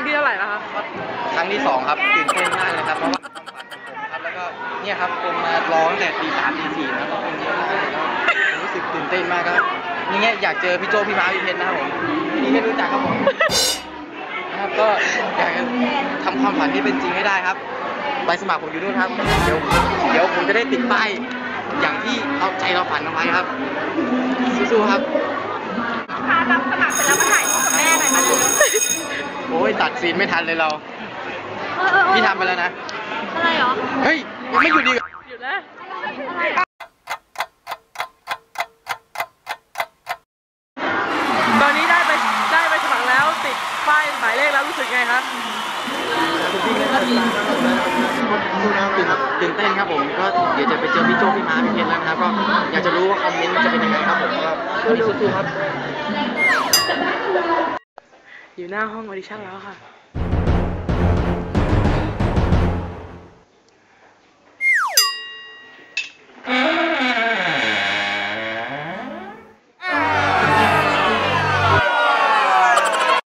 งที่เท่าไหร่แล้วคะครั้งที่สองครับตื่นเต้นมากเลยครับเพราะว่าควฝันของผมครับแล้วก็เนี่ยครับผมมาร้องแต่ตีสามตีสี่นะก็คงเยอะมากเลยครับรู้สึกตื่นเต้นมากครับนี่เงี้ยอยากเจอพี่โจพี่ม้าพี่เพชรนะครับผมพี่เพชรู้จักครับผมนะครับก็อยากจะทำความฝันที่เป็นจริงให้ได้ครับใบสมัครผมอยู่นู่นครับ เดี๋ยวเดี๋ยวผมจะได้ติดป้ายอย่างที่เอาใจเราฝันเอาไว้ครับสู้ๆครับ ลูกค้ารับสมัครเสร็จแล้ว ยตัดซีนไม่ทันเลยเรา เออเออเออพี่ทำไปแล้วนะ อะไรเหรอ เฮ้ยยังไม่หยุดดีกหยุดนะอะไร ตอนนี้ได้ไปได้ไปสมัครแล้วติดป้ายหมายเลขแล้วรู้สึกไงครับพี่ไม่ตื่นตื่นเต้นครับผมก็เดี๋ยวจะไปเจอพี่โจพี่ม้าพี่เพชรแล้วนะครับก็อยากจะรู้ว่าคอมเมนต์มันจะเป็นยังไงครับผมก็สู้ๆครับ อยู่หน้าห้องออดิชั่นแล้วค่ะ